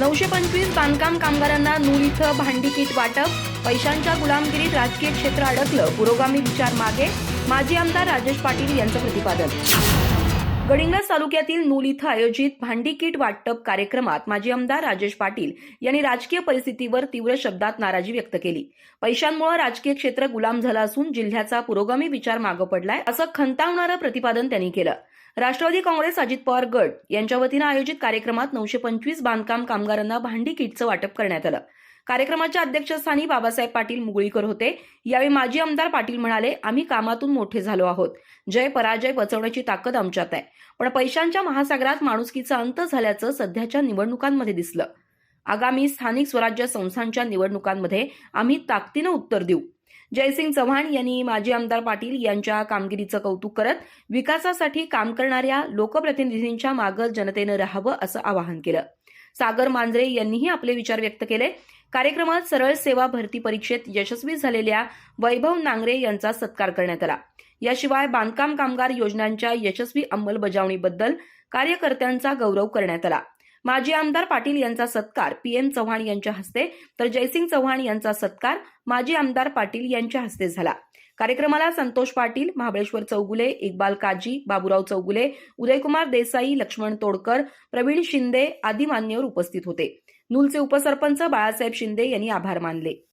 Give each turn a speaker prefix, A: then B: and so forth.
A: नऊशे पंचवीस बांधकाम कामगारांना नूल इथं भांडी किट वाटप पैशांच्या गुलामगिरीत राजकीय क्षेत्र अडकलं पुरोगामी विचार मागे माजी आमदार राजेश पाटील यांचं प्रतिपादन. गडिंग्लज तालुक्यातील नूल इथं आयोजित भांडी किट वाटप कार्यक्रमात माजी आमदार राजेश पाटील यांनी राजकीय परिस्थितीवर तीव्र शब्दात नाराजी व्यक्त केली. पैशांमुळे राजकीय क्षेत्र गुलाम झालं असून जिल्ह्याचा पुरोगामी विचार मागं पडलाय असं खंतावणारं प्रतिपादन त्यांनी केलं. राष्ट्रवादी काँग्रेस अजित पवार गट यांच्या वतीनं आयोजित कार्यक्रमात नऊशे पंचवीस बांधकाम कामगारांना भांडी किटचं वाटप करण्यात आलं. कार्यक्रमाच्या अध्यक्षस्थानी बाबासाहेब पाटील मुगळीकर होते. यावेळी माजी आमदार पाटील म्हणाले आम्ही कामातून मोठे झालो आहोत. जय पराजय पचवण्याची ताकद आमच्यात आहे. पण पैशांच्या महासागरात माणुसकीचा अंत झाल्याचं सध्याच्या निवडणुकांमध्ये दिसलं. आगामी स्थानिक स्वराज्य संस्थांच्या निवडणुकांमध्ये आम्ही ताकदीनं उत्तर देऊ. जयसिंग चव्हाण यांनी माजी आमदार पाटील यांच्या कामगिरीचं कौतुक करत विकासासाठी काम करणाऱ्या लोकप्रतिनिधींच्या मागं जनतेनं राहावं असं आवाहन केलं. सागर मांजरे यांनीही आपले विचार व्यक्त केले. कार्यक्रमात सरळ सेवा भरती परीक्षेत यशस्वी झालेल्या वैभव नांगरे यांचा सत्कार करण्यात आला. याशिवाय बांधकाम कामगार योजनांच्या यशस्वी अंमलबजावणीबद्दल कार्यकर्त्यांचा गौरव करण्यात आला. माजी आमदार पाटील यांचा सत्कार पीएम चव्हाण यांच्या हस्ते तर जयसिंग चव्हाण यांचा सत्कार माजी आमदार पाटील यांच्या हस्ते झाला. कार्यक्रमाला संतोष पाटील महाबळेश्वर चौगुले इक्बाल काजी बाबुराव चौगुले उदयकुमार देसाई लक्ष्मण तोडकर प्रवीण शिंदे आदी मान्यवर उपस्थित होते. नूलचे उपसरपंच बाळासाहेब शिंदे यांनी आभार मानले.